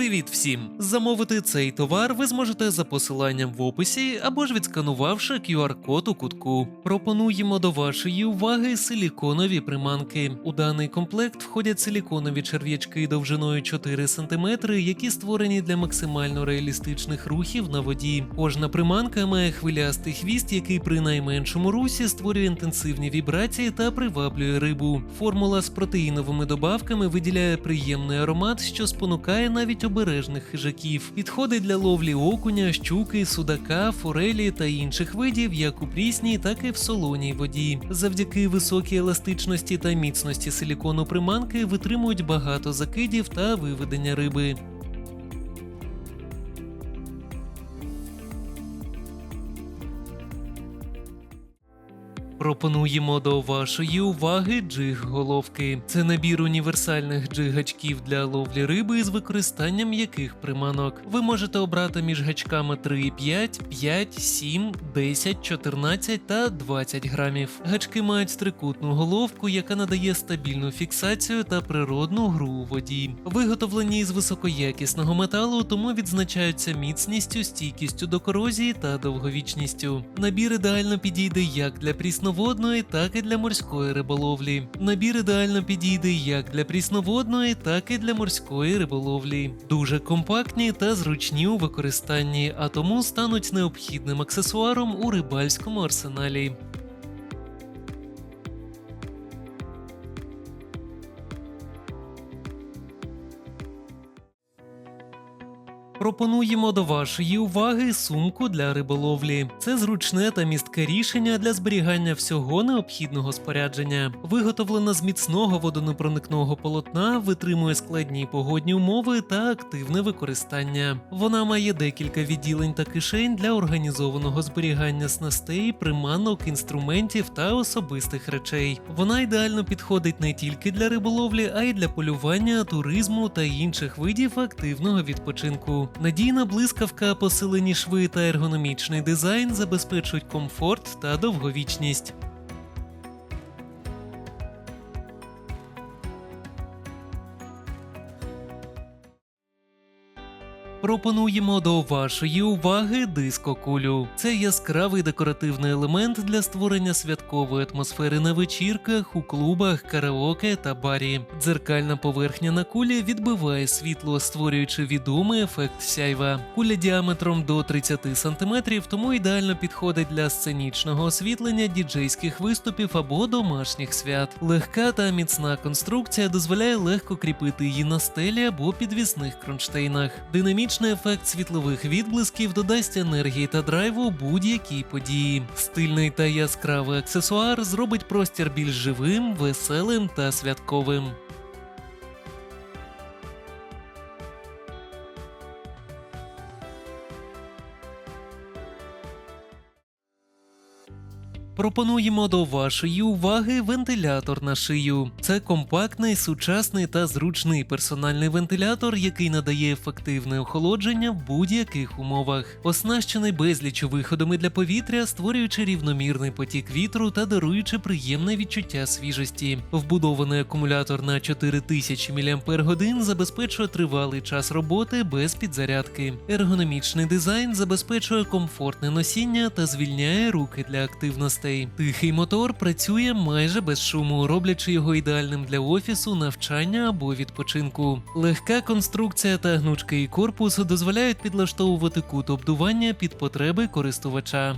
Привіт всім! Замовити цей товар ви зможете за посиланням в описі або ж відсканувавши QR-код у кутку. Пропонуємо до вашої уваги силіконові приманки. У даний комплект входять силіконові черв'ячки довжиною 4 см, які створені для максимально реалістичних рухів на воді. Кожна приманка має хвилястий хвіст, який при найменшому русі створює інтенсивні вібрації та приваблює рибу. Формула з протеїновими добавками виділяє приємний аромат, що спонукає навіть обережних хижаків. Підходить для ловлі окуня, щуки, судака, форелі та інших видів, як у прісній, так і в солоній воді. Завдяки високій еластичності та міцності силікону приманки витримують багато закидів та виведення риби. Пропонуємо до вашої уваги джиг-головки. Це набір універсальних джиг-гачків для ловлі риби з використанням яких приманок. Ви можете обрати між гачками 3,5, 5, 7, 10, 14 та 20 грамів. Гачки мають трикутну головку, яка надає стабільну фіксацію та природну гру у воді. Виготовлені з високоякісного металу, тому відзначаються міцністю, стійкістю до корозії та довговічністю. Набір ідеально підійде як для прісноводної, так і для морської риболовлі. Набір ідеально підійде як для прісноводної, так і для морської риболовлі. Дуже компактні та зручні у використанні, а тому стануть необхідним аксесуаром у рибальському арсеналі. Пропонуємо до вашої уваги сумку для риболовлі. Це зручне та містке рішення для зберігання всього необхідного спорядження. Виготовлена з міцного водонепроникного полотна, витримує складні погодні умови та активне використання. Вона має декілька відділень та кишень для організованого зберігання снастей, приманок, інструментів та особистих речей. Вона ідеально підходить не тільки для риболовлі, а й для полювання, туризму та інших видів активного відпочинку. Надійна блискавка, посилені шви та ергономічний дизайн забезпечують комфорт та довговічність. Пропонуємо до вашої уваги дискокулю. Це яскравий декоративний елемент для створення святкової атмосфери на вечірках, у клубах, караоке та барі. Дзеркальна поверхня на кулі відбиває світло, створюючи відомий ефект сяйва. Куля діаметром до 30 см, тому ідеально підходить для сценічного освітлення, діджейських виступів або домашніх свят. Легка та міцна конструкція дозволяє легко кріпити її на стелі або підвісних кронштейнах. Динамічний ефект світлових відблисків додасть енергії та драйву будь-якій події. Стильний та яскравий аксесуар зробить простір більш живим, веселим та святковим. Пропонуємо до вашої уваги вентилятор на шию. Це компактний, сучасний та зручний персональний вентилятор, який надає ефективне охолодження в будь-яких умовах. Оснащений безліч виходами для повітря, створюючи рівномірний потік вітру та даруючи приємне відчуття свіжості. Вбудований акумулятор на 4000 мАч забезпечує тривалий час роботи без підзарядки. Ергономічний дизайн забезпечує комфортне носіння та звільняє руки для активностей. Тихий мотор працює майже без шуму, роблячи його ідеальним для офісу, навчання або відпочинку. Легка конструкція та гнучкий корпус дозволяють підлаштовувати кут обдування під потреби користувача.